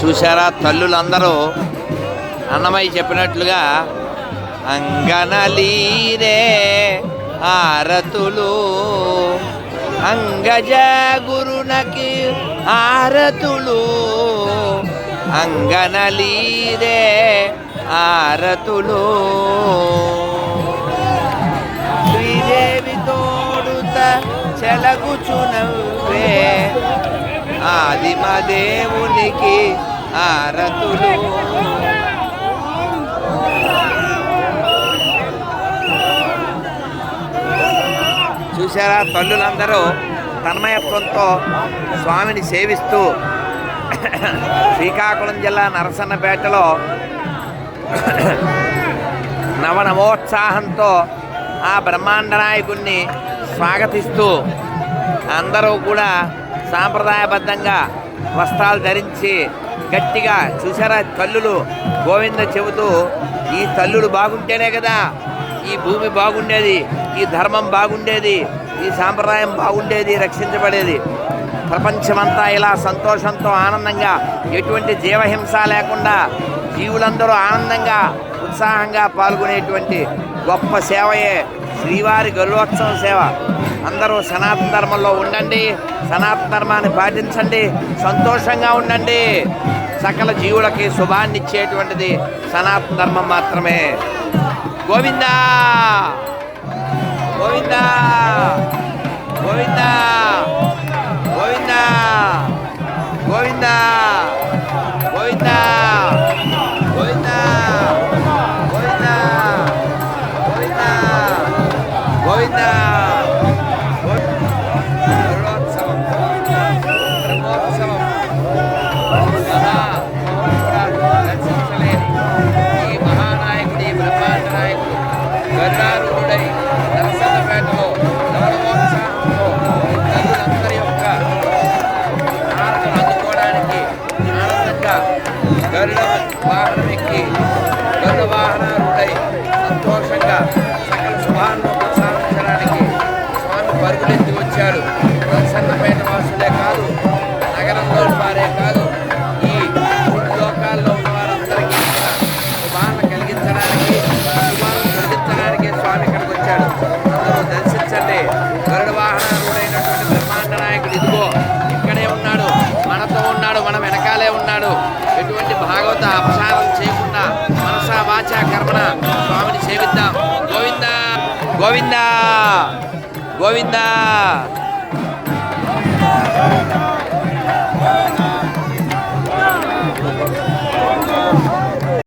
చూసారా తల్లులందరూ? అన్నమయ్య చెప్పినట్లుగా అంగనలీరే ఆరతులు అంగజ గురునకి ఆరతులు అంగనలీరే ఆరతులు. శ్రీదేవి తోడుత చెలగుచునవ్వే ఆదిమ దేవునికి ఆరతులు. చూసారా తల్లులందరూ తన్మయత్వంతో స్వామిని సేవిస్తూ శ్రీకాకుళం జిల్లా నరసన్నపేటలో నవనవోత్సాహంతో ఆ బ్రహ్మాండ నాయకుణ్ణి స్వాగతిస్తూ అందరూ కూడా సాంప్రదాయబద్ధంగా వస్త్రాలు ధరించి గట్టిగా చూసారా తల్లులు? గోవింద చెబుతూ ఈ తల్లులు బాగుంటేనే కదా ఈ భూమి బాగుండేది ఈ ధర్మం బాగుండేది ఈ సాంప్రదాయం బాగుండేది రక్షించబడేది. ప్రపంచమంతా ఇలా సంతోషంతో ఆనందంగా ఎటువంటి జీవహింస లేకుండా జీవులందరూ ఆనందంగా ఉత్సాహంగా పాల్గొనేటువంటి గొప్ప సేవయే శ్రీవారి గరుడోత్సవ సేవ. అందరూ సనాతన ధర్మంలో ఉండండి సనాతన ధర్మాన్ని పాటించండి సంతోషంగా ఉండండి. సకల జీవులకి శుభాన్ని ఇచ్చేటువంటిది సనాతన ధర్మం మాత్రమే. గోవిందా గోవిందా! గరుడ వాహనం ఎక్కి గరుడ వాహనారుడై సంతోషంగా సకల శుభాలను ప్రసాదించడానికి స్వామి పరుగులెత్తి వచ్చాడు ప్రసన్నమైన ఎటువంటి భాగవత అపసారం చేయకుండా మనసా వాచ కర్మణ స్వామిని సేవిద్దాం. గోవిందా! గోవిందా! గోవిందా!